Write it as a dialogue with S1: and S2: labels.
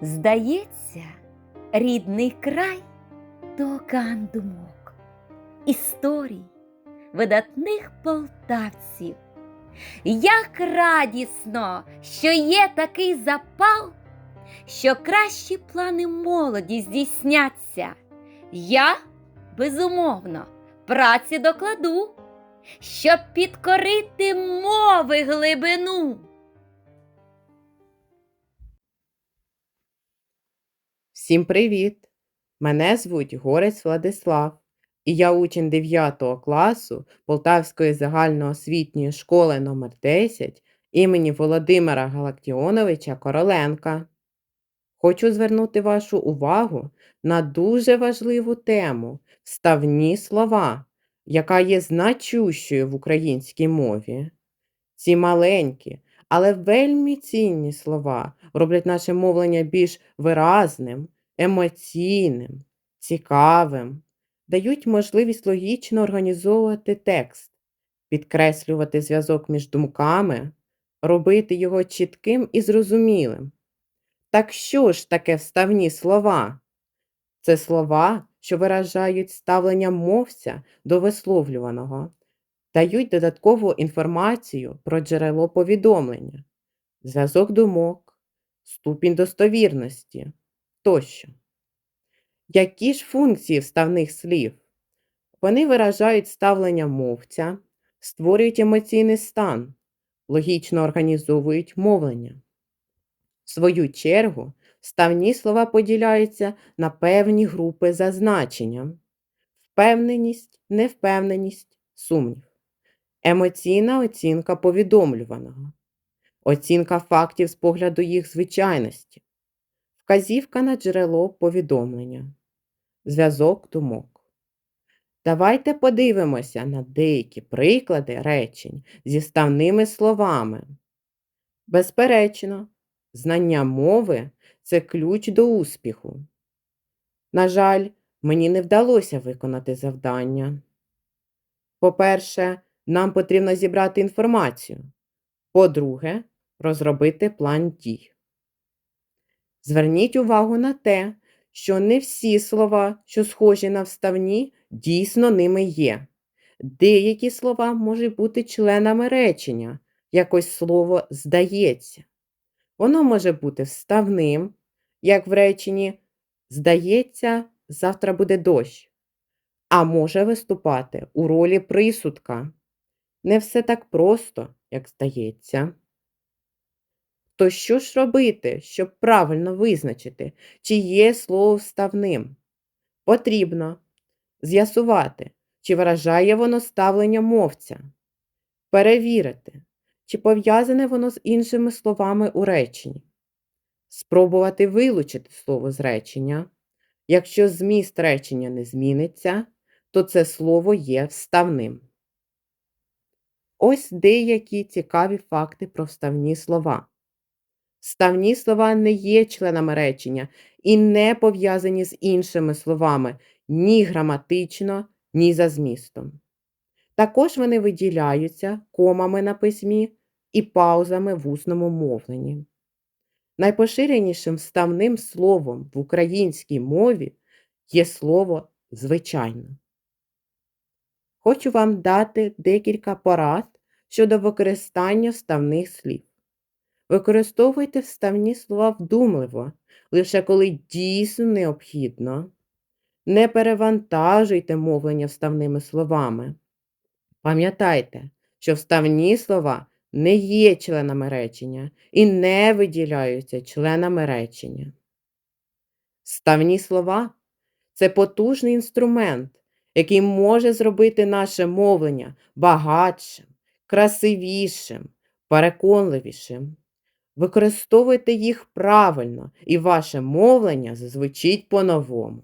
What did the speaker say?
S1: Здається, рідний край то океан думок, історій видатних полтавців. Як радісно, що є такий запал, що кращі плани молоді здійсняться. Я, безумовно, праці докладу, щоб підкорити мови глибину.
S2: Всім привіт! Мене звуть Горець Владислав, і я учень 9 класу Полтавської загальноосвітньої школи номер 10 імені Володимира Галактіоновича Короленка. Хочу звернути вашу увагу на дуже важливу тему вставні слова, яка є значущою в українській мові. Ці маленькі, але вельми цінні слова роблять наше мовлення більш виразним, емоційним, цікавим, дають можливість логічно організовувати текст, підкреслювати зв'язок між думками, робити його чітким і зрозумілим. Так що ж таке вставні слова? Це слова, що виражають ставлення мовця до висловлюваного, дають додаткову інформацію про джерело повідомлення, зв'язок думок, ступінь достовірності тощо. Які ж функції вставних слів? Вони виражають ставлення мовця, створюють емоційний стан, логічно організовують мовлення. В свою чергу, вставні слова поділяються на певні групи за значенням: впевненість, невпевненість, сумнів, емоційна оцінка повідомлюваного, оцінка фактів з погляду їх звичайності, вказівка на джерело повідомлення, зв'язок думок. Давайте подивимося на деякі приклади речень зі ставними словами. Безперечно, знання мови це ключ до успіху. На жаль, мені не вдалося виконати завдання. По-перше, нам потрібно зібрати інформацію. По-друге, розробити план дій. Зверніть увагу на те, що не всі слова, що схожі на вставні, дійсно ними є. Деякі слова можуть бути членами речення, якось слово здається. Воно може бути вставним, як в реченні Здається, завтра буде дощ, а може виступати у ролі присудка. Не все так просто, як здається. То що ж робити, щоб правильно визначити, чи є слово вставним? Потрібно з'ясувати, чи виражає воно ставлення мовця, перевірити, чи пов'язане воно з іншими словами у реченні, спробувати вилучити слово з речення. Якщо зміст речення не зміниться, то це слово є вставним. Ось деякі цікаві факти про вставні слова. Вставні слова не є членами речення і не пов'язані з іншими словами ні граматично, ні за змістом. Також вони виділяються комами на письмі і паузами в усному мовленні. Найпоширенішим вставним словом в українській мові є слово звичайно. Хочу вам дати декілька порад щодо використання вставних слів. Використовуйте вставні слова вдумливо, лише коли дійсно необхідно. Не перевантажуйте мовлення вставними словами. Пам'ятайте, що вставні слова не є членами речення і не виділяються членами речення. Вставні слова це потужний інструмент, який може зробити наше мовлення багатшим, красивішим, переконливішим. Використовуйте їх правильно, і ваше мовлення зазвучить по-новому.